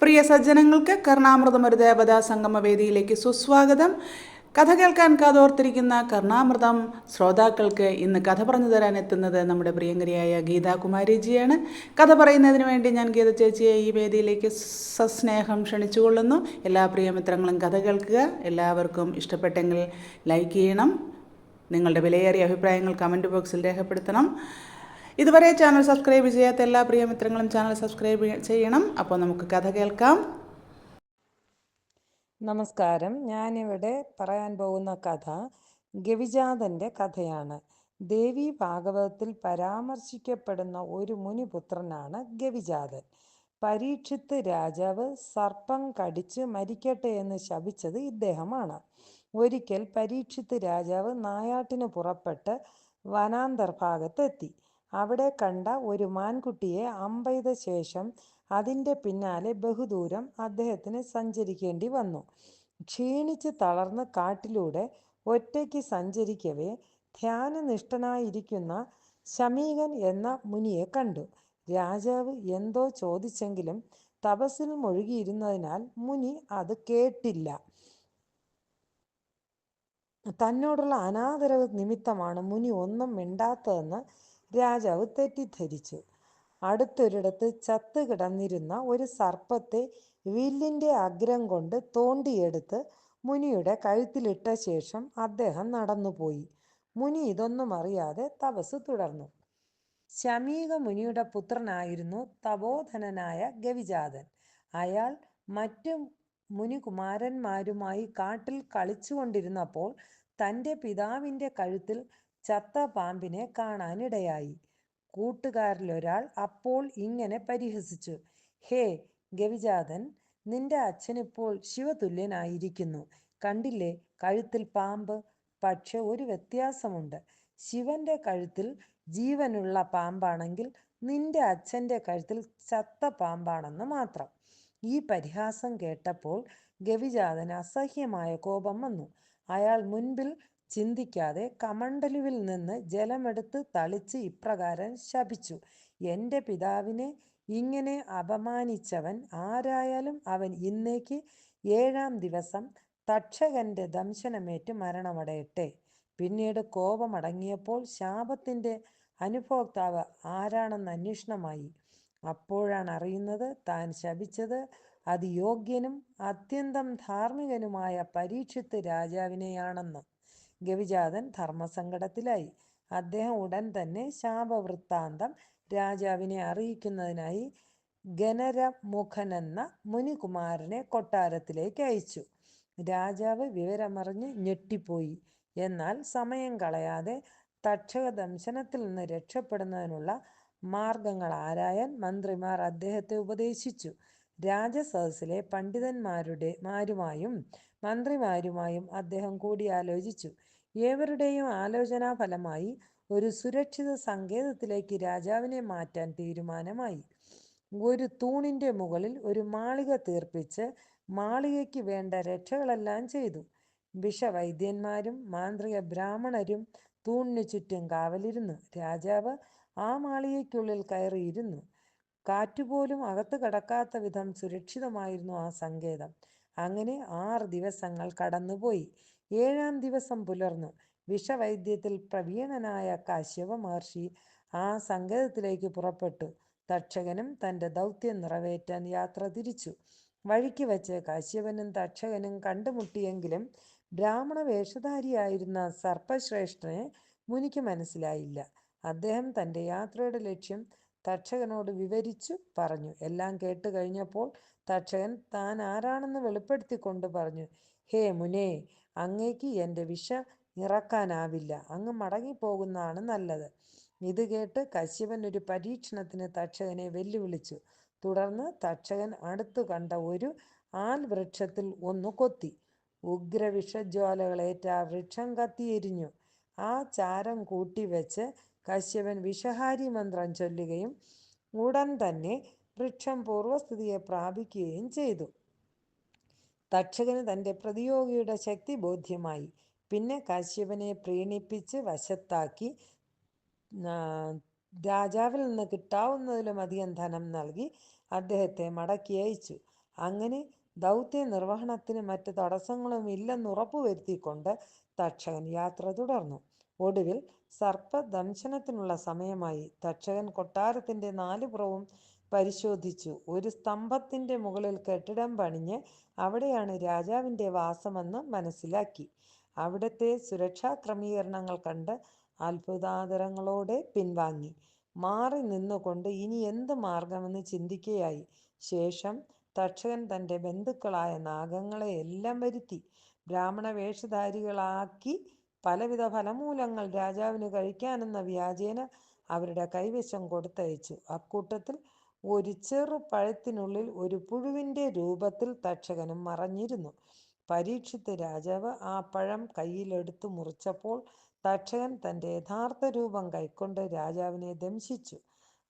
പ്രിയ സജ്ജനങ്ങൾക്ക് കർണാമൃതം ഒരു ദേവതാ സംഗമ വേദിയിലേക്ക് സുസ്വാഗതം. കഥ കേൾക്കാൻ കാതോർത്തിരിക്കുന്ന കർണാമൃതം ശ്രോതാക്കൾക്ക് ഇന്ന് കഥ പറഞ്ഞു തരാൻ എത്തുന്നത് നമ്മുടെ പ്രിയങ്കരിയായ ഗീതാ കുമാരിജിയാണ് കഥ പറയുന്നതിന് വേണ്ടി ഞാൻ ഗീത ചേച്ചിയെ ഈ വേദിയിലേക്ക് സസ്നേഹം ക്ഷണിച്ചുകൊള്ളുന്നു. എല്ലാ പ്രിയമിത്രങ്ങളും കഥ കേൾക്കുക. എല്ലാവർക്കും ഇഷ്ടപ്പെട്ടെങ്കിൽ ലൈക്ക് ചെയ്യണം. നിങ്ങളുടെ വിലയേറിയ അഭിപ്രായങ്ങൾ കമന്റ് ബോക്സിൽ രേഖപ്പെടുത്തണം. ഇതുവരെ ചാനൽ സബ്സ്ക്രൈബ് ചെയ്യാത്ത എല്ലാ പ്രിയ മിത്രങ്ങളും ചാനൽ സബ്സ്ക്രൈബ് ചെയ്യണം. അപ്പോൾ നമുക്ക് കഥ കേൾക്കാം. നമസ്കാരം. ഞാനിവിടെ പറയാൻ പോകുന്ന കഥ ഗവിജാതന്റെ കഥയാണ്. ദേവി ഭാഗവതത്തിൽ പരാമർശിക്കപ്പെടുന്ന ഒരു മുനിപുത്രനാണ് ഗവിജാതൻ. പരീക്ഷിത്ത് രാജാവ് സർപ്പം കടിച്ച് മരിക്കട്ടെ എന്ന് ശപിച്ചത് ഇദ്ദേഹമാണ്. ഒരിക്കൽ പരീക്ഷിത്ത് രാജാവ് നായാട്ടിന് പുറപ്പെട്ട് വനാന്തർഭാഗത്തെത്തി. അവിടെ കണ്ട ഒരു മാൻകുട്ടിയെ അമ്പെയ്ത ശേഷം അതിന്റെ പിന്നാലെ ബഹുദൂരം അദ്ദേഹത്തിന് സഞ്ചരിക്കേണ്ടി വന്നു. ക്ഷീണിച്ച് തളർന്ന് കാട്ടിലൂടെ ഒറ്റയ്ക്ക് സഞ്ചരിക്കവേ ധ്യാനനിഷ്ഠനായിരിക്കുന്ന ശമീകൻ എന്ന മുനിയെ കണ്ടു. രാജാവ് എന്തോ ചോദിച്ചെങ്കിലും തപസ്സിൽ മുഴുകിയിരുന്നതിനാൽ മുനി അത് കേട്ടില്ല. തന്നോടുള്ള അനാദരവ് നിമിത്തമാണ് മുനി ഒന്നും മിണ്ടാത്തതെന്ന് രാജാവ് തെറ്റിദ്ധരിച്ചു. അടുത്തൊരിടത്ത് ചത്ത് കിടന്നിരുന്ന ഒരു സർപ്പത്തെ വില്ലിന്റെ അഗ്രം കൊണ്ട് തോണ്ടിയെടുത്ത് മുനിയുടെ കഴുത്തിലിട്ട ശേഷം അദ്ദേഹം നടന്നുപോയി. മുനി ഇതൊന്നും അറിയാതെ തപസ് തുടർന്നു. ശമീക മുനിയുടെ പുത്രനായിരുന്നു തപോധനനായ ഗവിജാതൻ. അയാൾ മറ്റു മുനികുമാരന്മാരുമായി കാട്ടിൽ കളിച്ചുകൊണ്ടിരുന്നപ്പോൾ തന്റെ പിതാവിന്റെ കഴുത്തിൽ ചത്ത പാമ്പിനെ കാണാനിടയായി. കൂട്ടുകാരിലൊരാൾ അപ്പോൾ ഇങ്ങനെ പരിഹസിച്ചു. ഹേ ഗവിജാതൻ നിന്റെ അച്ഛനിപ്പോൾ ശിവതുല്യനായിരിക്കുന്നു. കണ്ടില്ലേ കഴുത്തിൽ പാമ്പ്? പക്ഷെ ഒരു വ്യത്യാസമുണ്ട്. ശിവന്റെ കഴുത്തിൽ ജീവനുള്ള പാമ്പാണെങ്കിൽ നിന്റെ അച്ഛന്റെ കഴുത്തിൽ ചത്ത പാമ്പാണെന്ന് മാത്രം. ഈ പരിഹാസം കേട്ടപ്പോൾ ഗവിജാതൻ അസഹ്യമായ കോപം വന്നു. അയാൾ മുൻപിൽ ചിന്തിക്കാതെ കമണ്ടലുവിൽ നിന്ന് ജലമെടുത്ത് തളിച്ച് ഇപ്രകാരം ശപിച്ചു. എന്റെ പിതാവിനെ ഇങ്ങനെ അപമാനിച്ചവൻ ആരായാലും അവൻ ഇന്നേക്ക് ഏഴാം ദിവസം തക്ഷകന്റെ ദംശനമേറ്റ് മരണമടയട്ടെ. പിന്നീട് കോപമടങ്ങിയപ്പോൾ ശാപത്തിന്റെ അനുഭോക്താവ് ആരാണെന്ന് അന്വേഷണമായി. അപ്പോഴാണ് അറിയുന്നത് താൻ ശപിച്ചത് അതിയോഗ്യനും അത്യന്തം ധാർമ്മികനുമായ പരീക്ഷിത്ത് രാജാവിനെയാണെന്ന്. ഗവിജാതൻ ധർമ്മസങ്കടത്തിലായി. അദ്ദേഹം ഉടൻ തന്നെ ശാപവൃത്താന്തം രാജാവിനെ അറിയിക്കുന്നതിനായി ഗനരമുഖനെന്ന മുനികുമാരനെ കൊട്ടാരത്തിലേക്ക് അയച്ചു. രാജാവ് വിവരമറിഞ്ഞ് ഞെട്ടിപ്പോയി. എന്നാൽ സമയം കളയാതെ തക്ഷക ദംശനത്തിൽ നിന്ന് രക്ഷപ്പെടുന്നതിനുള്ള മാർഗങ്ങൾ ആരായാൻ മന്ത്രിമാർ അദ്ദേഹത്തെ ഉപദേശിച്ചു. രാജസദസ്സിലെ പണ്ഡിതന്മാരുടെ മാരുമായും മന്ത്രിമാരുമായും അദ്ദേഹം കൂടിയാലോചിച്ചു. ഏവരുടെയും ആലോചനാ ഫലമായി ഒരു സുരക്ഷിത സങ്കേതത്തിലേക്ക് രാജാവിനെ മാറ്റാൻ തീരുമാനമായി. ഒരു തൂണിന്റെ മുകളിൽ ഒരു മാളിക തീർപ്പിച്ച് മാളികയ്ക്ക് വേണ്ട രക്ഷകളെല്ലാം ചെയ്തു. വിഷവൈദ്യന്മാരും മാന്ത്രിക ബ്രാഹ്മണരും തൂണിന് ചുറ്റും കാവലിരുന്നു. രാജാവ് ആ മാളികയ്ക്കുള്ളിൽ കയറിയിരുന്നു. കാറ്റുപോലും അകത്ത് കടക്കാത്ത വിധം സുരക്ഷിതമായിരുന്നു ആ സങ്കേതം. അങ്ങനെ ആറ് ദിവസങ്ങൾ കടന്നുപോയി. ഏഴാം ദിവസം പുലർന്നു. വിഷവൈദ്യത്തിൽ പ്രവീണനായ കാശ്യപ മഹർഷി ആ സങ്കേതത്തിലേക്ക് പുറപ്പെട്ടു. തക്ഷകനും തന്റെ ദൗത്യം നിറവേറ്റാൻ യാത്ര തിരിച്ചു. വഴിക്ക് വെച്ച് കാശ്യപനും തക്ഷകനും കണ്ടുമുട്ടിയെങ്കിലും ബ്രാഹ്മണ വേഷധാരിയായിരുന്ന സർപ്പശ്രേഷ്ഠനെ മുനിക്ക് മനസ്സിലായില്ല. അദ്ദേഹം തന്റെ യാത്രയുടെ ലക്ഷ്യം തക്ഷകനോട് വിവരിച്ചു പറഞ്ഞു. എല്ലാം കേട്ട് കഴിഞ്ഞപ്പോൾ തക്ഷകൻ താൻ ആരാണെന്ന് വെളിപ്പെടുത്തിക്കൊണ്ട് പറഞ്ഞു ഹേ മുനേ അങ്ങേക്ക് എന്റെ വിഷ ഇറക്കാനാവില്ല. അങ്ങ് മടങ്ങിപ്പോകുന്നതാണ് നല്ലത്. ഇത് കേട്ട് കശ്യപൻ ഒരു പരീക്ഷണത്തിന് തക്ഷകനെ വെല്ലുവിളിച്ചു. തുടർന്ന് തക്ഷകൻ അടുത്തു കണ്ട ഒരു ആൽ വൃക്ഷത്തിൽ ഒന്ന് കൊത്തി. ഉഗ്രവിഷജ്വാലകളേറ്റ ആ വൃക്ഷം കത്തിയെരിഞ്ഞു. ആ ചാരം കൂട്ടിവെച്ച് കശ്യപൻ വിഷഹാരി മന്ത്രം ചൊല്ലുകയും ഉടൻ തന്നെ വൃക്ഷം പൂർവസ്ഥിതിയെ പ്രാപിക്കുകയും ചെയ്തു. തക്ഷകന് തന്റെ പ്രതിയോഗിയുടെ ശക്തി ബോധ്യമായി. പിന്നെ കശ്യപനെ പ്രീണിപ്പിച്ച് വശത്താക്കി രാജാവിൽ നിന്ന് കിട്ടാവുന്നതിലും അധികം ധനം നൽകി അദ്ദേഹത്തെ മടക്കി അയച്ചു. അങ്ങനെ ദൗത്യ നിർവഹണത്തിന് മറ്റ് തടസ്സങ്ങളും ഇല്ലെന്ന് ഉറപ്പുവരുത്തിക്കൊണ്ട് തക്ഷകൻ യാത്ര തുടർന്നു. ഒടുവിൽ സർപ്പദംശനത്തിനുള്ള സമയമായി. തക്ഷകൻ കൊട്ടാരത്തിന്റെ നാലുപുറവും പരിശോധിച്ചു. ഒരു സ്തംഭത്തിന്റെ മുകളിൽ കെട്ടിടം പണിഞ്ഞ് അവിടെയാണ് രാജാവിന്റെ വാസമെന്ന് മനസ്സിലാക്കി. അവിടുത്തെ സുരക്ഷാ ക്രമീകരണങ്ങൾ കണ്ട് അത്ഭുതാദരങ്ങളോടെ പിൻവാങ്ങി. മാറി നിന്നുകൊണ്ട് ഇനി എന്ത് മാർഗമെന്ന് ചിന്തിക്കുകയായി ശേഷം തക്ഷകൻ തന്റെ ബന്ധുക്കളായ നാഗങ്ങളെ എല്ലാം വരുത്തി. ബ്രാഹ്മണ വേഷധാരികളാക്കി പലവിധ ഫലമൂലങ്ങൾ രാജാവിന് കഴിക്കാനെന്ന വ്യാജേന അവരുടെ കൈവശം കൊടുത്തയച്ചു. അക്കൂട്ടത്തിൽ ഒരു ചെറു പഴത്തിനുള്ളിൽ ഒരു പുഴുവിന്റെ രൂപത്തിൽ തക്ഷകനും മറഞ്ഞിരുന്നു. പരീക്ഷിത്ത് രാജാവ് ആ പഴം കയ്യിലെടുത്ത് മുറിച്ചപ്പോൾ തക്ഷകൻ തന്റെ യഥാർത്ഥ രൂപം കൈക്കൊണ്ട് രാജാവിനെ ദംശിച്ചു.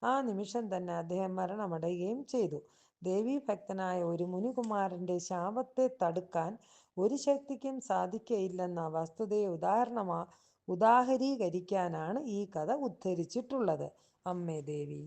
ആ നിമിഷം തന്നെ അദ്ദേഹം മരണമടയുകയും ചെയ്തു. ദേവീഭക്തനായ ഒരു മുനികുമാരന്റെ ശാപത്തെ തടുക്കാൻ ഒരു ശക്തിക്കും സാധിക്കയില്ലെന്ന വസ്തുതയെ ഉദാഹരണമാ ഉദാഹരീകരിക്കാനാണ് ഈ കഥ ഉദ്ധരിച്ചിട്ടുള്ളത്. അമ്മേ ദേവി.